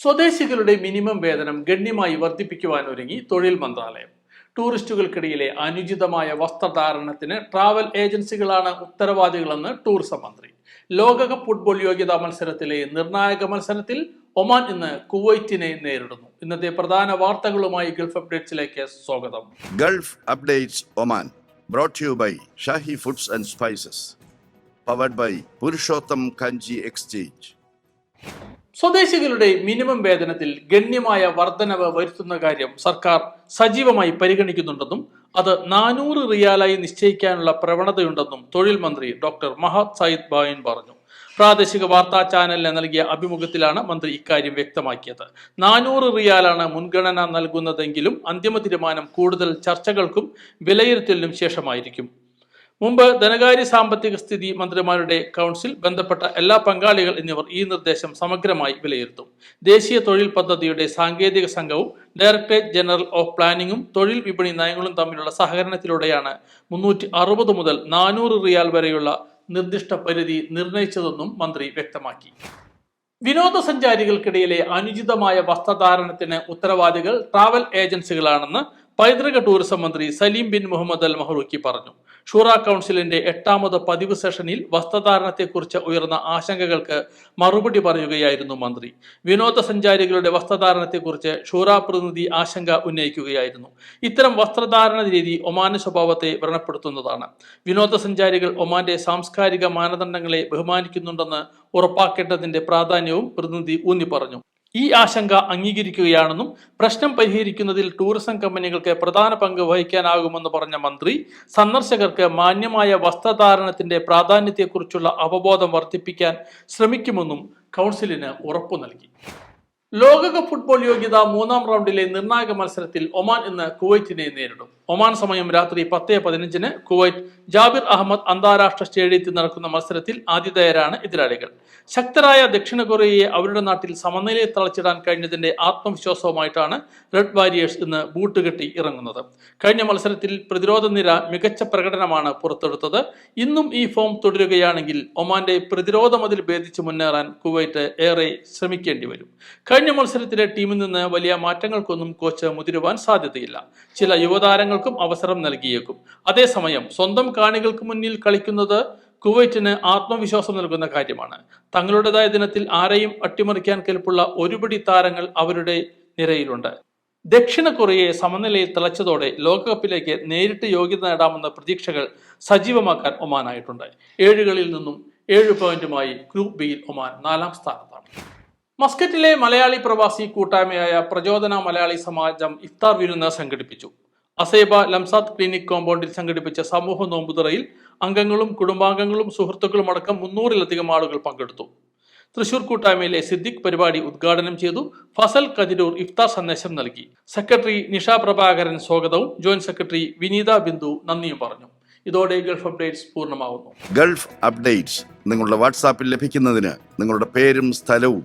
സ്വദേശികളുടെ minimum വേതനം ഗണ്യമായി വർദ്ധിപ്പിക്കുവാനൊരുങ്ങി തൊഴിൽ മന്ത്രാലയം. ടൂറിസ്റ്റുകൾക്കിടയിലെ അനുചിതമായ വസ്ത്രധാരണത്തിന് ട്രാവൽ ഏജൻസികളാണ് ഉത്തരവാദികളെന്ന് ടൂറിസം മന്ത്രി. ലോകകപ്പ് ഫുട്ബോൾ യോഗ്യതാ മത്സരത്തിലെ നിർണായക മത്സരത്തിൽ ഒമാൻ ഇന്ന് കുവൈറ്റിനെ നേരിടുന്നു. ഇന്നത്തെ പ്രധാന വാർത്തകളുമായി ഗൾഫ് അപ്ഡേറ്റ്സിലേക്ക് സ്വാഗതം. Gulf updates Oman brought to by by foods and spices powered by Purushotham Kanchi exchange. സ്വദേശികളുടെ minimum വേതനത്തിൽ ഗണ്യമായ വർധനവ് വരുത്തുന്ന കാര്യം സർക്കാർ സജീവമായി പരിഗണിക്കുന്നുണ്ടെന്നും അത് നാനൂറ് റിയാലായി നിശ്ചയിക്കാനുള്ള പ്രവണതയുണ്ടെന്നും തൊഴിൽ മന്ത്രി ഡോക്ടർ മഹത് സയ്യിദ് ബായിൻ പറഞ്ഞു. പ്രാദേശിക വാർത്താ ചാനലിന് നൽകിയ അഭിമുഖത്തിലാണ് മന്ത്രി ഇക്കാര്യം വ്യക്തമാക്കിയത്. നാനൂറ് റിയാലാണ് മുൻഗണന നൽകുന്നതെങ്കിലും അന്തിമ തീരുമാനം കൂടുതൽ ചർച്ചകൾക്കും വിലയിരുത്തലിനും ശേഷമായിരിക്കും. മുമ്പ് ധനകാര്യ സാമ്പത്തിക സ്ഥിതി മന്ത്രിമാരുടെ കൗൺസിൽ ബന്ധപ്പെട്ട എല്ലാ പങ്കാളികൾ എന്നിവർ ഈ നിർദ്ദേശം സമഗ്രമായി വിലയിരുത്തും. ദേശീയ തൊഴിൽ പദ്ധതിയുടെ സാങ്കേതിക സംഘവും ഡയറക്ടറേറ്റ് ജനറൽ ഓഫ് പ്ലാനിങ്ങും തൊഴിൽ വിപണി നയങ്ങളും തമ്മിലുള്ള സഹകരണത്തിലൂടെയാണ് മുന്നൂറ്റി അറുപത് മുതൽ നാനൂറ് റിയാൽ വരെയുള്ള നിർദ്ദിഷ്ട പരിധി നിർണയിച്ചതെന്നും മന്ത്രി വ്യക്തമാക്കി. വിനോദസഞ്ചാരികൾക്കിടയിലെ അനുചിതമായ വസ്ത്രധാരണത്തിന് ഉത്തരവാദികൾ ട്രാവൽ ഏജൻസികളാണെന്ന് പൈതൃക ടൂറിസം മന്ത്രി Salim bin Mohammed al Mahrouqi പറഞ്ഞു. ഷൂറ കൗൺസിലിന്റെ എട്ടാമത് പതിവ് സെഷനിൽ വസ്ത്രധാരണത്തെക്കുറിച്ച് ഉയർന്ന ആശങ്കകൾക്ക് മറുപടി പറയുകയായിരുന്നു മന്ത്രി. വിനോദസഞ്ചാരികളുടെ വസ്ത്രധാരണത്തെക്കുറിച്ച് ഷൂറ പ്രതിനിധി ആശങ്ക ഉന്നയിക്കുകയായിരുന്നു. ഇത്തരം വസ്ത്രധാരണ രീതി ഒമാന സ്വഭാവത്തെ വ്രണപ്പെടുത്തുന്നതാണ്. വിനോദസഞ്ചാരികൾ ഒമാന്റെ സാംസ്കാരിക മാനദണ്ഡങ്ങളെ ബഹുമാനിക്കുന്നുണ്ടെന്ന് ഉറപ്പാക്കേണ്ടതിന്റെ പ്രാധാന്യവും പ്രതിനിധി ഊന്നി പറഞ്ഞു ഈ ആശങ്ക അംഗീകരിക്കുകയാണെന്നും പ്രശ്നം പരിഹരിക്കുന്നതിൽ ടൂറിസം കമ്പനികൾക്ക് പ്രധാന പങ്ക് വഹിക്കാനാകുമെന്ന് പറഞ്ഞ മന്ത്രി സന്ദർശകർക്ക് മാന്യമായ വസ്ത്രധാരണത്തിന്റെ പ്രാധാന്യത്തെക്കുറിച്ചുള്ള അവബോധം വർദ്ധിപ്പിക്കാൻ ശ്രമിക്കുമെന്നും കൗൺസിലിന് ഉറപ്പു നൽകി. ലോകകപ്പ് ഫുട്ബോൾ യോഗ്യത മൂന്നാം റൗണ്ടിലെ നിർണായക മത്സരത്തിൽ ഒമാൻ ഇന്ന് കുവൈറ്റിനെ നേരിടും. ഒമാൻ സമയം രാത്രി പത്ത് പതിനഞ്ചിന് കുവൈറ്റ് ജാബിർ അഹമ്മദ് അന്താരാഷ്ട്ര സ്റ്റേഡിയത്തിൽ നടക്കുന്ന മത്സരത്തിൽ ആതിഥേയരാണ് എതിരാളികൾ. ശക്തരായ ദക്ഷിണ കൊറിയയെ അവരുടെ നാട്ടിൽ സമനിലയിൽ തളച്ചിടാൻ കഴിഞ്ഞതിന്റെ ആത്മവിശ്വാസവുമായിട്ടാണ് റെഡ് വാരിയേഴ്സ് ഇന്ന് ബൂട്ടുകെട്ടി ഇറങ്ങുന്നത്. കഴിഞ്ഞ മത്സരത്തിൽ പ്രതിരോധ നിര മികച്ച പ്രകടനമാണ് പുറത്തെടുത്തത്. ഇന്നും ഈ ഫോം തുടരുകയാണെങ്കിൽ ഒമാന്റെ പ്രതിരോധ മതിൽ ഭേദിച്ച് മുന്നേറാൻ കുവൈറ്റ് ഏറെ ശ്രമിക്കേണ്ടി വരും. കഴിഞ്ഞ മത്സരത്തിലെ ടീമിൽ നിന്ന് വലിയ മാറ്റങ്ങൾക്കൊന്നും കോച്ച് മുതിരുവാൻ സാധ്യതയില്ല. ചില യുവതാരങ്ങൾക്കും അവസരം നൽകിയേക്കും. അതേസമയം സ്വന്തം കാണികൾക്ക് മുന്നിൽ കളിക്കുന്നത് കുവൈറ്റിന് ആത്മവിശ്വാസം നൽകുന്ന കാര്യമാണ്. തങ്ങളുടേതായ ദിനത്തിൽ ആരെയും അട്ടിമറിക്കാൻ കെൽപ്പുള്ള ഒരുപിടി താരങ്ങൾ അവരുടെ നിരയിലുണ്ട്. ദക്ഷിണ കൊറിയയെ സമനിലയിൽ തിളച്ചതോടെ ലോകകപ്പിലേക്ക് നേരിട്ട് യോഗ്യത നേടാമെന്ന പ്രതീക്ഷകൾ സജീവമാക്കാൻ ഒമാനായിട്ടുണ്ട്. ഏഴുകളിൽ നിന്നും ഏഴ് പോയിന്റുമായി ഗ്രൂപ്പ് ബിയിൽ ഒമാൻ നാലാം സ്ഥാനത്താണ്. മസ്കറ്റിലെ മലയാളി പ്രവാസി കൂട്ടായ്മയായ പ്രചോദന മലയാളി സമാജം ഇഫ്താർ വിരുന്ന് സംഘടിപ്പിച്ചു. അസേബ ലംസാദ് ക്ലിനിക് കോമ്പൗണ്ടിൽ സംഘടിപ്പിച്ച സമൂഹ നോമ്പുതുറയിൽ അംഗങ്ങളും കുടുംബാംഗങ്ങളും സുഹൃത്തുക്കളും അടക്കം മുന്നൂറിലധികം ആളുകൾ പങ്കെടുത്തു. തൃശൂർ കൂട്ടായ്മയിലെ സിദ്ദിഖ് പരിപാടി ഉദ്ഘാടനം ചെയ്തു ഫസൽ കതിരൂർ ഇഫ്താർ സന്ദേശം നൽകി. സെക്രട്ടറി നിഷ പ്രഭാകരൻ സ്വാഗതവും ജോയിന്റ് സെക്രട്ടറി വിനീത ബിന്ദു നന്ദിയും പറഞ്ഞു. ഇതോടെ ഗൾഫ് അപ്ഡേറ്റ്സ് പൂർണമാവുന്നു. ഗൾഫ് അപ്ഡേറ്റ്സ് നിങ്ങളുടെ വാട്സാപ്പിൽ ലഭിക്കുന്നതിന് നിങ്ങളുടെ പേരും സ്ഥലവും